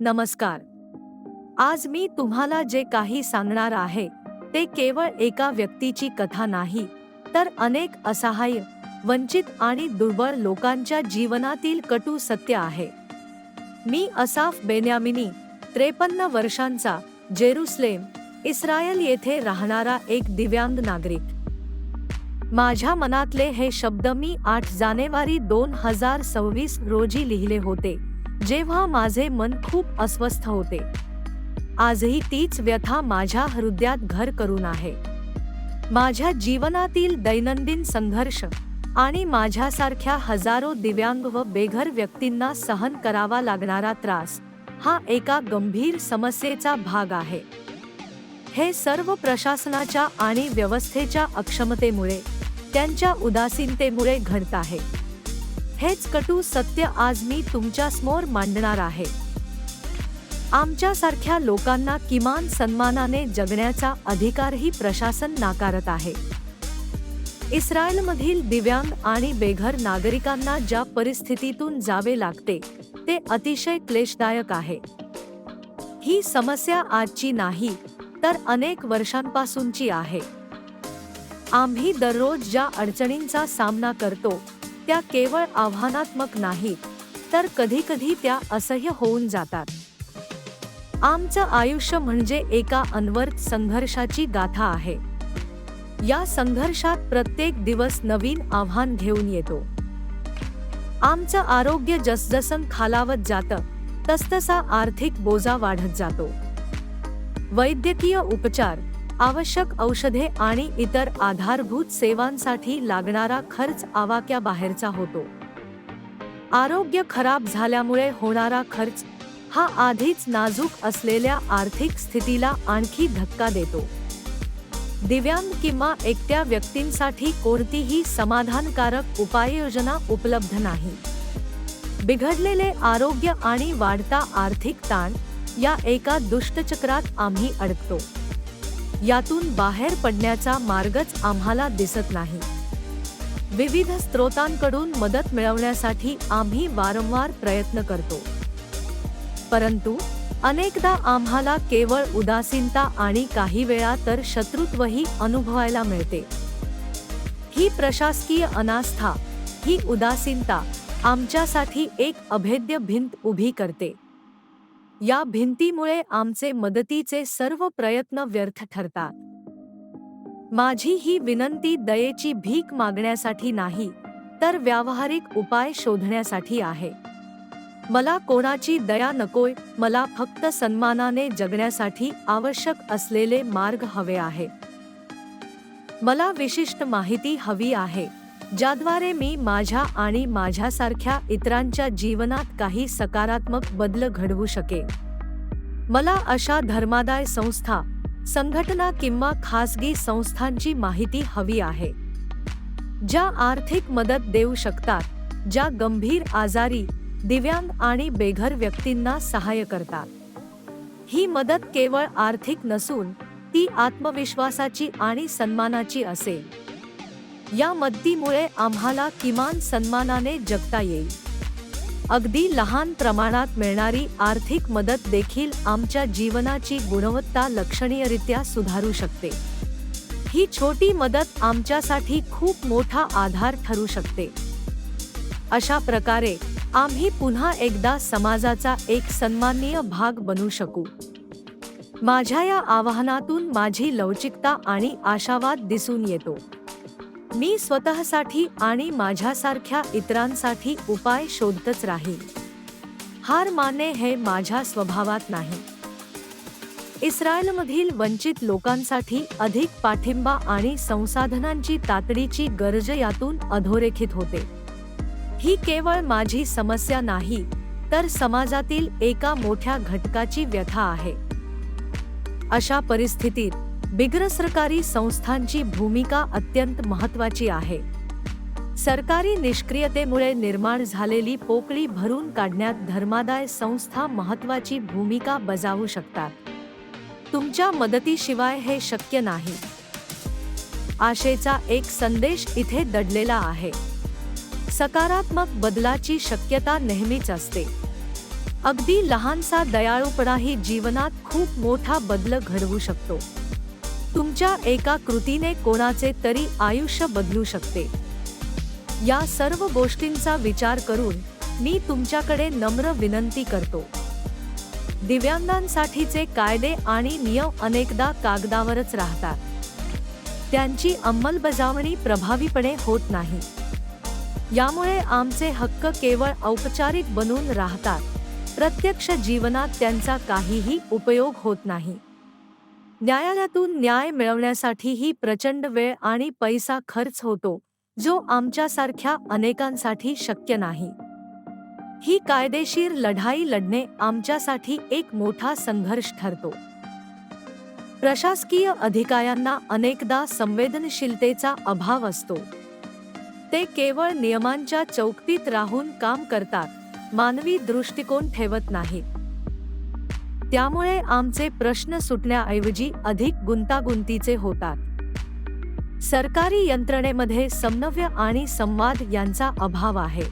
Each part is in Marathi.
नमस्कार. आज मी तुम्हाला जे काही सांगणार आहे ते केवळ एका व्यक्तीची कथा नाही तर अनेक असहाय्य वंचित आणि दुर्बळ लोकांच्या जीवनातील कटू सत्य आहे. मी असाफ बेन्यामिनी त्रेपन्न वर्षांचा जेरुसलेम इस्रायल येथे राहणारा एक दिव्यांग नागरिक. माझ्या मनातले हे शब्द मी आठ जानेवारी दोन हजार सव्वीस रोजी लिहिले होते. जेव्हा माझे मन खूप अस्वस्थ होते. आजही तीच व्यथा माझ्या हृदयात घर करून आहे. माझ्या जीवनातील दैनंदिन संघर्ष आणि माझ्यासारख्या हजारो दिव्यांग व बेघर व्यक्तींना सहन करावा लागणारा त्रास हा एका गंभीर समस्येचा भाग आहे. हे सर्व प्रशासनाच्या आणि व्यवस्थेच्या अक्षमतेमुळे त्यांच्या उदासीनतेमुळे घडत आहे. हेच कटू सत्य आज मी तुमच्यासमोर मांडणार आहे. आमच्यासारख्या लोकांना किमान सन्मानाने जगण्याचा अधिकारही प्रशासन नाकारत आहे. इस्रायलमधील दिव्यांग आणि बेघर नागरिकांना ज्या परिस्थितीतून जावे लागते ते अतिशय क्लेशदायक आहे. ही समस्या आजची नाही तर अनेक वर्षांपासूनची आहे. आम्ही दररोज ज्या अडचणींचा सामना करतो त्या केवळ आव्हानात्मक नाहीत तर कधीकधी त्या असह्य होऊन जातात. आमचं आयुष्य म्हणजे एका अनवर्त संघर्षाची गाथा आहे. या संघर्षात प्रत्येक दिवस नवीन आव्हान घेऊन येतो. आमचं आरोग्य जसजसं खालावत जातं तसतसा आर्थिक बोजा वाढत जातो. वैद्यकीय उपचार आवश्यक औषधे आणि इतर आधारभूत सेवांसाठी लागणारा खर्च आवाक्याबाहेरचा होतो. आरोग्य खराब झाल्यामुळे होणारा खर्च हा आधीच नाजूक असलेल्या आर्थिक स्थितीला आणखी धक्का देतो. दिव्यांग किंवा एकट्या व्यक्तींसाठी कोणतीही समाधानकारक उपाययोजना उपलब्ध नाही. बिघडलेले आरोग्य आणि वाढता आर्थिक ताण या एका दुष्टचक्रात आम्ही अडकतो. यातून बाहेर पडण्याचा मार्गच आम्हाला दिसत नाही. विविध स्रोतांकडून मदत मिळवण्यासाठी आम्ही वारंवार प्रयत्न करतो. परंतु अनेकदा आम्हाला केवळ उदासीनता आणि काही वेळा तर शत्रुत्वही अनुभवायला मिळते. ही प्रशासकीय अनास्था ही उदासीनता आमच्यासाठी एक अभेद्य भिंत उभी करते. या भिंतीमुळे आमचे मदतीचे सर्व प्रयत्न व्यर्थ ठरतात. माझी ही विनंती दयेची भीक मागण्यासाठी नाही तर व्यावहारिक उपाय शोधण्यासाठी आहे. मला कोणाची दया नकोय मला फक्त सन्मानाने जगण्यासाठी आवश्यक असलेले मार्ग हवे आहे. मला विशिष्ट माहिती हवी आहे. ज्याद्वारे मी माझ्या आणि माझ्यासारख्या इतरांच्या जीवनात काही सकारात्मक बदल घडवू शके मला अशा धर्मादाय संस्था संघटना किंवा खासगी संस्थांची माहिती हवी आहे ज्या आर्थिक मदत देऊ शकतात ज्या गंभीर आजारी दिव्यांग आणि बेघर व्यक्तींना सहाय्य करतात. ही मदत केवळ आर्थिक नसून ती आत्मविश्वासाची आणि सन्मानाची असेल. या मदतीमुळे आम्हाला किमान सन्मानाने जगता येईल. अगदी लहान प्रमाणात मिळणारी आर्थिक मदत देखील आमच्या जीवनाची गुणवत्ता लक्षणीयरित्या सुधारू शकते. ही छोटी मदत आमच्यासाठी खूप मोठा आधार ठरू शकते. अशा प्रकारे आम्ही पुन्हा एकदा समाजाचा एक सन्माननीय भाग बनू शकू. माझ्या या आवाहनातून माझी लवचिकता आणि आशावाद दिसून येतो. मी स्वतःसाठी आणि माझ्यासारख्या इतरांसाठी उपाय शोधतच राहील. हार मानणे हे माझ्या स्वभावात नाही. इस्रायलमधील वंचित लोकांसाठी अधिक पाठिंबा आणि संसाधनांची तातडीची गरज यातून अधोरेखित होते. ही केवळ माझी समस्या नाही तर समाजातील एका मोठ्या घटकाची व्यथा आहे. अशा परिस्थितीत बिगरसरकारी संस्थांची भूमिका अत्यंत महत्वाची आहे. सरकारी निष्क्रियतेमुळे निर्माण झालेली पोकळी भरून काढण्यात धर्मादाय संस्था महत्वाची भूमिका बजावू शकतात. तुमच्या मदतीशिवाय हे शक्य नाही. आशेचा एक संदेश इथे दडलेला आहे. सकारात्मक बदलाची शक्यता नेहमीच असते. अगदी लहानसा दयाळूपणाही जीवनात खूप मोठा बदल घडवू शकतो. तुमच्या एका कृतीने कोणाचे तरी आयुष्य बदलू शकते. या सर्व गोष्टींचा विचार करून मी तुमच्याकडे नम्र विनंती करतो. दिव्यांगांसाठीचे कायदे आणि नियम अनेकदा कागदावरच राहतात. त्यांची अंमलबजावणी प्रभावीपणे होत नाही. यामुळे आमचे हक्क केवळ औपचारिक बनून राहतात. प्रत्यक्ष जीवनात त्यांचा काहीही उपयोग होत नाही. न्यायालयातून न्याय मिळवण्यासाठीही प्रचंड वेळ आणि पैसा खर्च होतो जो आमच्यासारख्या अनेकांसाठी शक्य नाही. ही कायदेशीर लढाई लढणे आमच्यासाठी एक मोठा संघर्ष ठरतो. प्रशासकीय अधिकाऱ्यांना अनेकदा संवेदनशीलतेचा अभाव असतो. ते केवळ नियमांच्या चौकटीत राहून काम करतात मानवी दृष्टिकोन ठेवत नाहीत. त्यामुळे आमचे प्रश्न सुटण्याऐवजी अधिक गुंतागुंतीचे होतात. सरकारी यंत्रणेमध्ये समन्वय आणि संवाद यांचा अभाव आहे.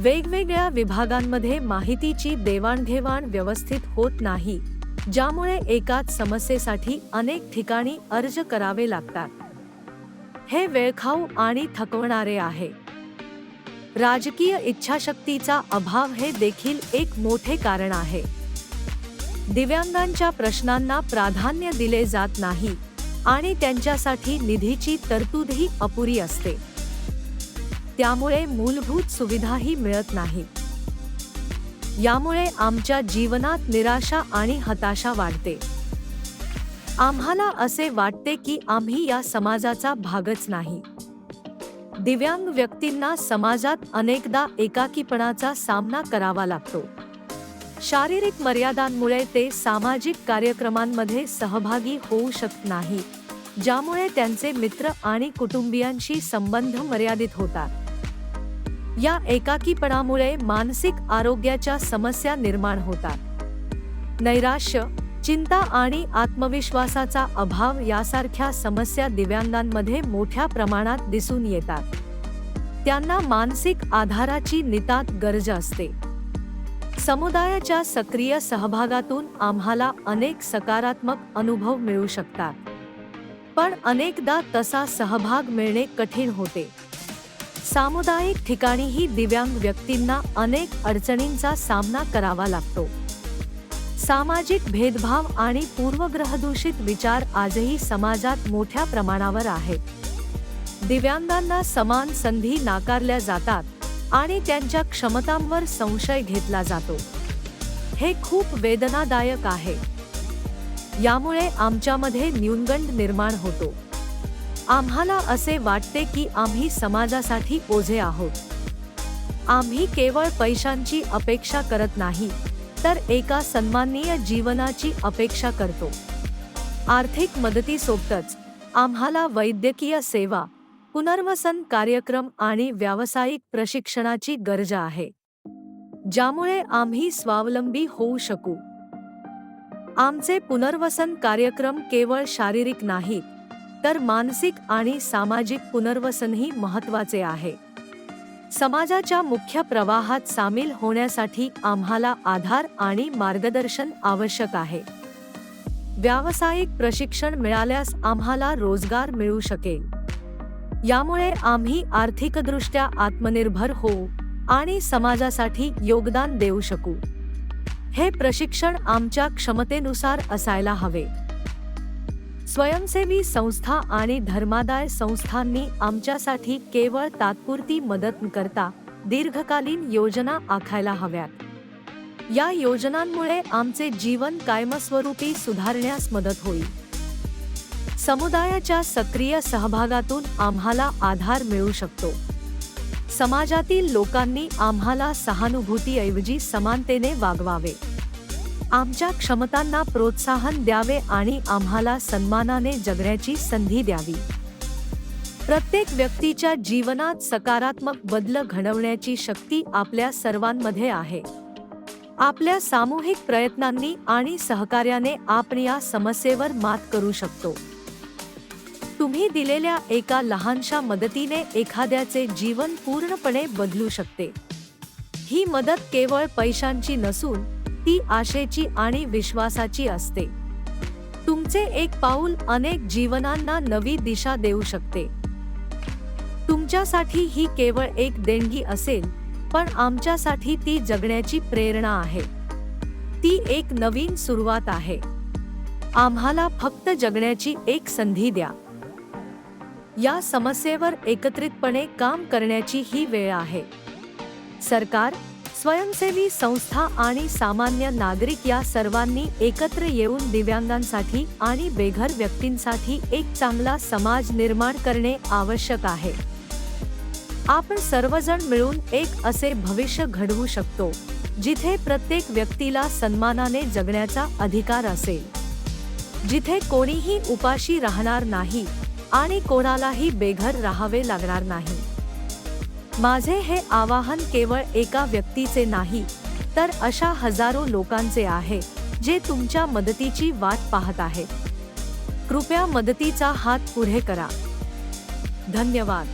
वेगवेगळ्या विभागांमध्ये माहितीची देवाणघेवाण व्यवस्थित होत नाही ज्यामुळे एकाच समस्येसाठी अनेक ठिकाणी अर्ज करावे लागतात. हे वेळखाऊ आणि थकवणारे आहे. राजकीय इच्छाशक्तीचा अभाव हे देखील एक मोठे कारण आहे. दिव्यांगांच्या प्रश्नांना प्राधान्य दिले जात नाही आणि त्यांच्यासाठी निधीची तरतूदही अपुरी असते. त्यामुळे मूलभूत सुविधाही मिळत नाहीत यामुळे आमच्या जीवनात निराशा आणि हताशा वाढते. आम्हाला असे वाटते की आम्ही या समाजाचा भागच नाही. दिव्यांग व्यक्तींना समाजात अनेकदा एकाकीपणाचा सामना करावा लागतो. शारीरिक मर्यादांमुळे ते सामाजिक कार्यक्रमांमध्ये सहभागी होऊ शकत नाही ज्यामुळे त्यांचे मित्र आणि कुटुंबियांशी संबंध मर्यादित होतात. या एकाकीपणामुळे मानसिक आरोग्याच्या समस्या निर्माण होतात. नैराश्य चिंता आणि आत्मविश्वासाचा अभाव यासारख्या समस्या दिव्यांगांमध्ये मोठ्या प्रमाणात दिसून येतात. त्यांना मानसिक आधाराची नितात गरज असते. समुदायाच्या सक्रिय सहभागातून आम्हाला अनेक सकारात्मक अनुभव मिळू शकतात. पण अनेकदा तसा सहभाग मिळणे कठीण होते. सामुदायिक ठिकाणीही दिव्यांग व्यक्तींना अनेक अडचणींचा सामना करावा लागतो. सामाजिक भेदभाव आणि पूर्वग्रहदूषित विचार आजही समाजात मोठ्या प्रमाणावर आहेत. दिव्यांगांना समान संधी नाकारल्या जातात. आणि त्यांच्या क्षमतांवर संशय घेतला जातो. हे खूप वेदनादायक आहे. यामुळे आमच्यामध्ये न्यूनगंड निर्माण होतो. आम्हाला असे वाटते की आम्ही समाजासाठी ओझे आहोत. आम्ही केवळ पैशांची अपेक्षा करत नाही तर एका सन्माननीय जीवनाची अपेक्षा करतो. आर्थिक मदतीसोबतच आम्हाला वैद्यकीय सेवा पुनर्वसन कार्यक्रम आणि व्यावसायिक प्रशिक्षणाची गरज आहे. ज्यामुळे आम्ही स्वावलंबी होऊ शकू. आमचे पुनर्वसन कार्यक्रम केवळ शारीरिक नाही तर मानसिक आणि सामाजिक पुनर्वसनही महत्त्वाचे आहे. समाजाच्या मुख्य प्रवाहात सामील होण्यासाठी आम्हाला आधार आणि मार्गदर्शन आवश्यक आहे. व्यावसायिक प्रशिक्षण मिळाल्यास आम्हाला रोजगार मिळू शकेल. यामुळे आम्ही आर्थिकदृष्ट्या आत्मनिर्भर होऊ आणि समाजासाठी योगदान देऊ शकू. हे प्रशिक्षण आमच्या क्षमतेनुसार असायला हवे. स्वयंसेवी संस्था आणि धर्मादाय संस्थांनी आमच्यासाठी केवळ तात्पुरती मदत करता दीर्घकालीन योजना आखायला हव्यात. या योजनांमुळे आमचे जीवन कायमस्वरूपी सुधारण्यास मदत होईल. समुदायाच्या सक्रिय सहभागातून आम्हाला आधार मिळू शकतो. समाजातील लोकांनी आम्हाला सहानुभूतीऐवजी समानतेने वागवावे. आमच्या क्षमतांना प्रोत्साहन द्यावे आणि आम्हाला सन्मानाने जगण्याची संधी द्यावी. प्रत्येक व्यक्तीच्या जीवनात सकारात्मक बदल घडवण्याची शक्ती आपल्या सर्वांमध्ये आहे. आपल्या सामूहिक प्रयत्नांनी आणि सहकार्याने आपण या समस्येवर मात करू शकतो. तुम्ही दिलेल्या एका लहानशा मदतीने एखाद्याचे जीवन पूर्णपणे बदलू शकते. ही मदत केवळ पैशांची नसून ती आशेची आणि विश्वासाची असते. तुमचे एक पाऊल अनेक जीवनांना नवी दिशा देऊ शकते. तुमच्यासाठी ही केवळ एक देणगी असेल पण आमच्यासाठी ती जगण्याची प्रेरणा आहे. ती एक नवीन सुरुवात आहे. आम्हाला फक्त जगण्याची एक संधी द्या. या समस्येवर एकत्रितपणे काम करण्याची ही वेळ आहे. सरकार स्वयंसेवी संस्था आणि सामान्य नागरिक या सर्वांनी एकत्र येऊन दिव्यांगांसाठी आणि बेघर व्यक्तींसाठी एक चांगला समाज निर्माण करणे आवश्यक आहे. आपण सर्वजण मिळून एक असे भविष्य घडवू शकतो जिथे प्रत्येक व्यक्तीला सन्मानाने जगण्याचा अधिकार असेल. जिथे कोणीही उपाशी राहणार नाही आणि कोणालाही बेघर राहावे लागणार नाही. माझे हे आवाहन केवळ एका व्यक्तीचे नाही तर अशा हजारो लोकांचे आहे जे तुमच्या मदतीची वाट पाहत आहे. कृपया मदतीचा हात पुढे करा. धन्यवाद.